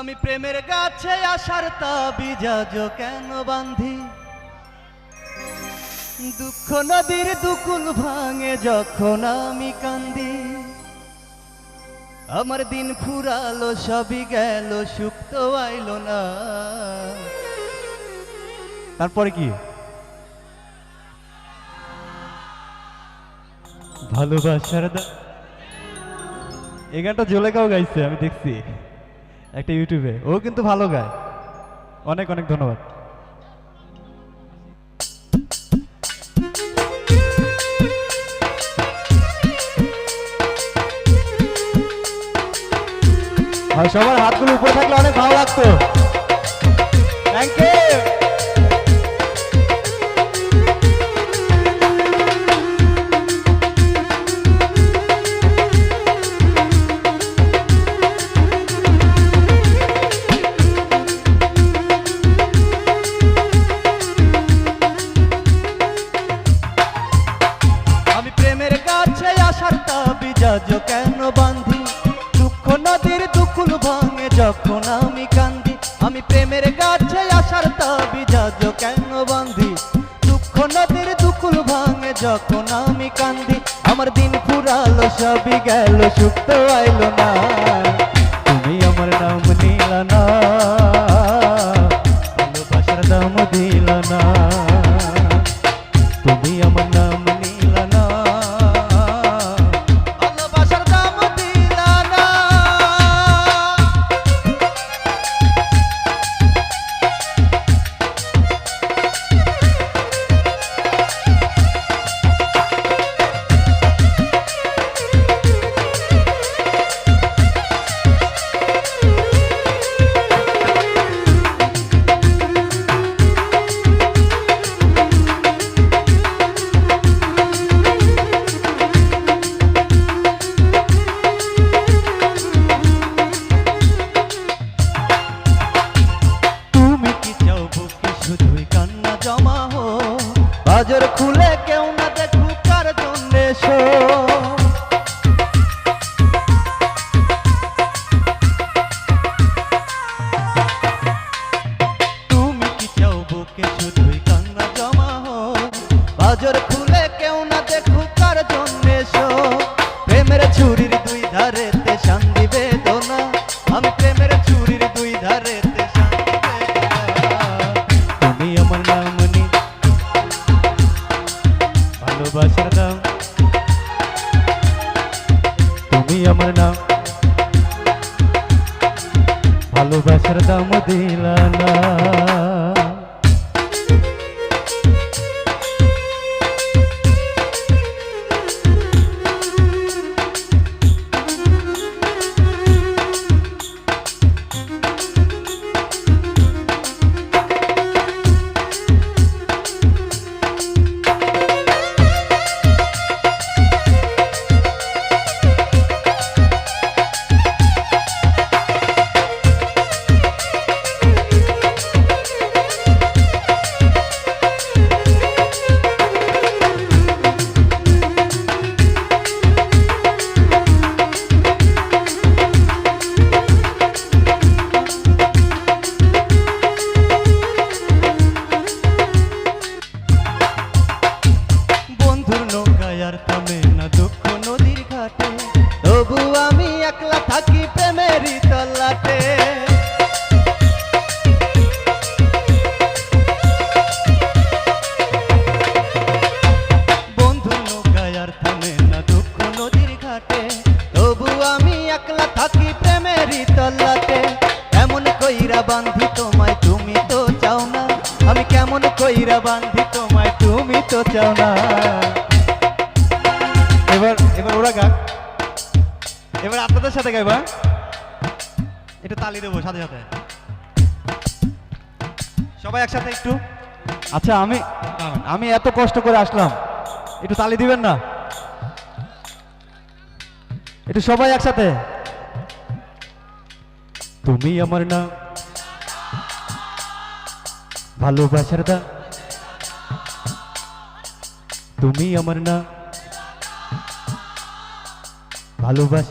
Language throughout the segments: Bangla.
আমি প্রেমের গাছে আসার তাবিজাজ কেন বান্ধি? দুঃখ নদীর দুকুল ভাঙে যখন আমি কান্দি। আমার দিন ফুরালো, সবই গেল, সুখ তো আইলো না। তারপরে কি? ভালোবাসার এই গানটা জোলেকাও গাইছে, আমি দেখছি। একটা ইউটিউবে। ও কিন্তু ভালো গায়। অনেক অনেক ধন্যবাদ। সবার হাতগুলো উপরে থাকলে অনেক ভালো লাগতো। থ্যাংক ইউ আমি প্রেমের গাছে আসার তাবিজাজ কেন বান্ধি দুঃখ নদীর দুকুল ভাঙে যখন আমি কান্দি। আমার দিন ফুরালো সবই গেল, সুখ তো আইলো না। বুকে শুধুই কান্না জমা হো বাজার খুলে কেউ না দেখুক কার জন্যে শো প্রেমের ছুরির দুই ধারেতে শান্তি বেদনা। আমি প্রেমের ছুরির দুই ধারেতে শান্তি বেদনা। তুমি আমার নাম নি ভালোবাসার দাম। তুমি আমার নাম। ভালোবাসার দাম দিলা থাকি প্রেমেরই তল্লাটে এমন কইরা বান্ধি তোমায় তুমি তো চাও না। আমি কেমন কইরা বান্ধি তোমায় তুমি তো চাও না। এবার এবার ওরা গাক। এবার আপনাদের সাথে গাইবা একটু তালি দেবো সাথে সাথে। সবাই একসাথে একটু। আচ্ছা আমি আমি এত কষ্ট করে আসলাম। একটু তালি দিবেন না? একটু সবাই একসাথে। তুমি আমার না ভালোবাসার দা। তুমি আমার না ভালোবাস।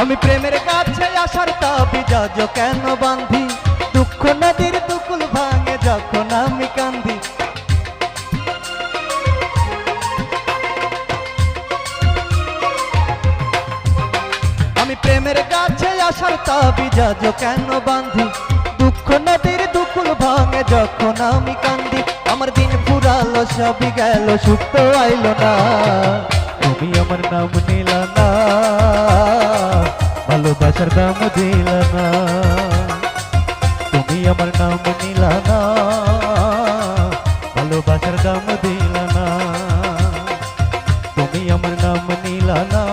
আমি প্রেমের কাছে আসার তাবিজাজ কেন বান্ধি? দুঃখ নদীর দুকুল ভাঙে যখন আমি কান্দি। আসার তাবিজাজ কেন বান্ধি? দুঃখ নদীর দুকুল ভাঙে যখন আমি কান্দি। আমার দিন ফুরালো সবই গেল সুখ তো আইলো না। তুমি আমার নাম নিলা না, ভালোবাসার দাম দিলা না। তুমি আমার নাম নিলা না, ভালোবাসার দাম দিলা না। তুমি আমার নাম নিলা না।